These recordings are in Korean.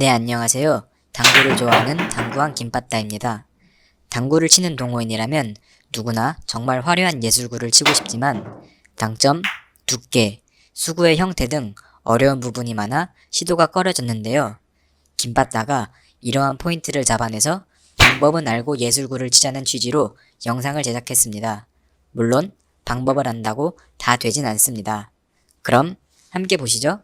네, 안녕하세요. 당구를 좋아하는 당구왕 김빠따입니다. 당구를 치는 동호인이라면 누구나 정말 화려한 예술구를 치고 싶지만 당점, 두께, 수구의 형태 등 어려운 부분이 많아 시도가 꺼려졌는데요. 김빠따가 이러한 포인트를 잡아내서 방법은 알고 예술구를 치자는 취지로 영상을 제작했습니다. 물론 방법을 안다고 다 되진 않습니다. 그럼 함께 보시죠.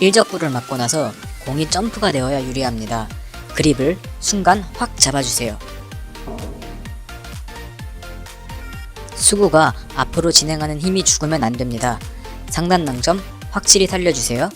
일적구를 맞고 나서 공이 점프가 되어야 유리합니다. 그립을 순간 확 잡아주세요. 수구가 앞으로 진행하는 힘이 죽으면 안 됩니다. 상단 당점 확실히 살려주세요.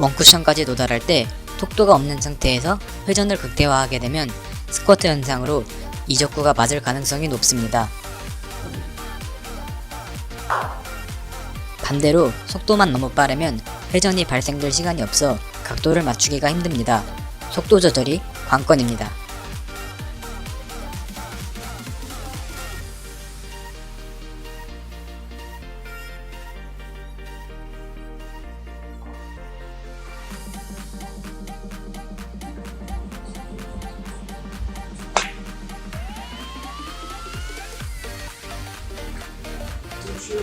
원쿠션까지 도달할 때 톡도가 없는 상태에서 회전을 극대화하게 되면 스쿼트 현상으로 이적구가 맞을 가능성이 높습니다. 반대로 속도만 너무 빠르면 회전이 발생될 시간이 없어 각도를 맞추기가 힘듭니다. 속도 조절이 관건입니다. 한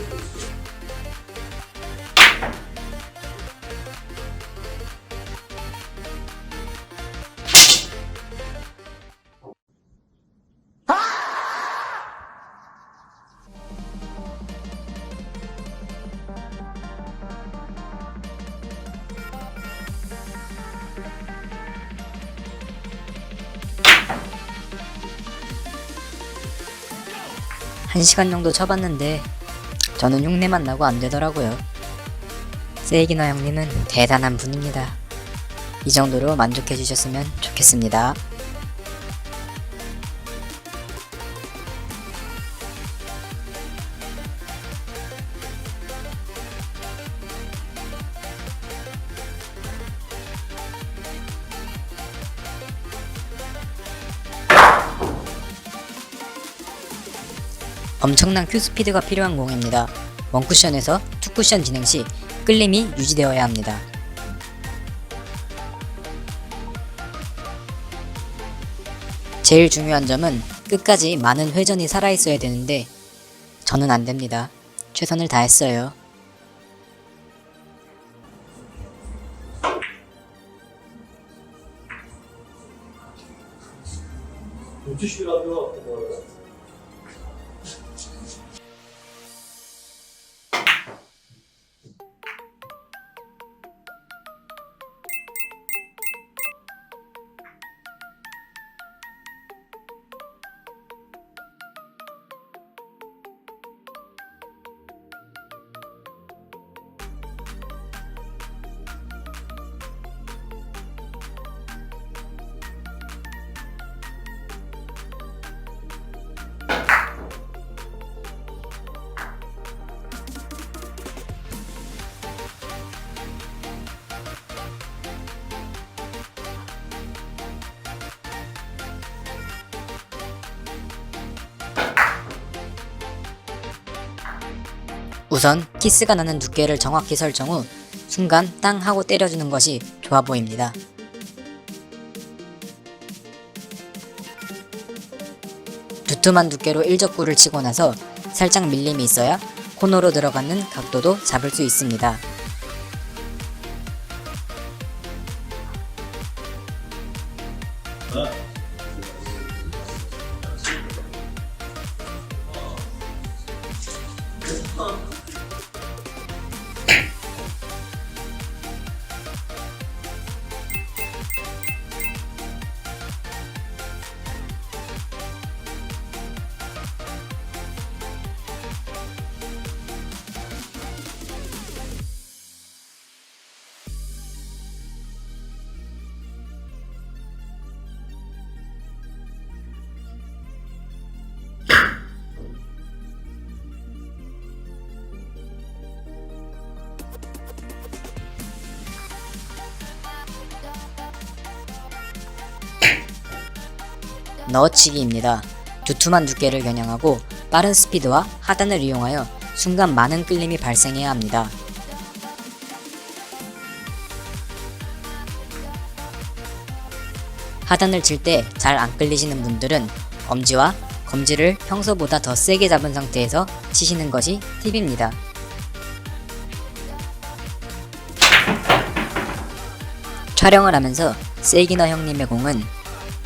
시간 정도 쳐봤는데 저는 흉내만 나고 안 되더라고요. 세이기나 형님은 대단한 분입니다. 이 정도로 만족해 주셨으면 좋겠습니다. 엄청난 큐 스피드가 필요한 공입니다. 원쿠션에서 투쿠션 진행 시 끌림이 유지되어야 합니다. 제일 중요한 점은 끝까지 많은 회전이 살아있어야 되는데 저는 안 됩니다. 최선을 다했어요. 우선 키스가 나는 두께를 정확히 설정 후 순간 땅 하고 때려주는 것이 좋아 보입니다. 두툼한 두께로 일적구를 치고 나서 살짝 밀림이 있어야 코너로 들어가는 각도도 잡을 수 있습니다. 넣어치기입니다. 두툼한 두께를 겨냥하고 빠른 스피드와 하단을 이용하여 순간 많은 끌림이 발생해야 합니다. 하단을 칠 때 잘 안 끌리시는 분들은 엄지와 검지를 평소보다 더 세게 잡은 상태에서 치시는 것이 팁입니다. 촬영을 하면서 세기너 형님의 공은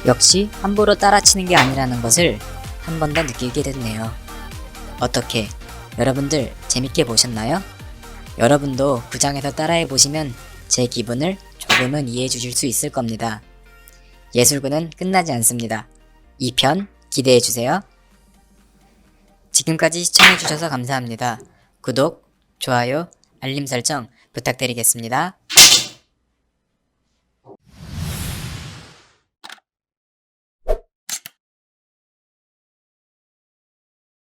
역시 함부로 따라치는 게 아니라는 것을 한 번 더 느끼게 됐네요. 어떻게 여러분들 재밌게 보셨나요? 여러분도 구장에서 따라해 보시면 제 기분을 조금은 이해해 주실 수 있을 겁니다. 예술구는 끝나지 않습니다. 2편 기대해 주세요. 지금까지 시청해 주셔서 감사합니다. 구독, 좋아요, 알림 설정 부탁드리겠습니다.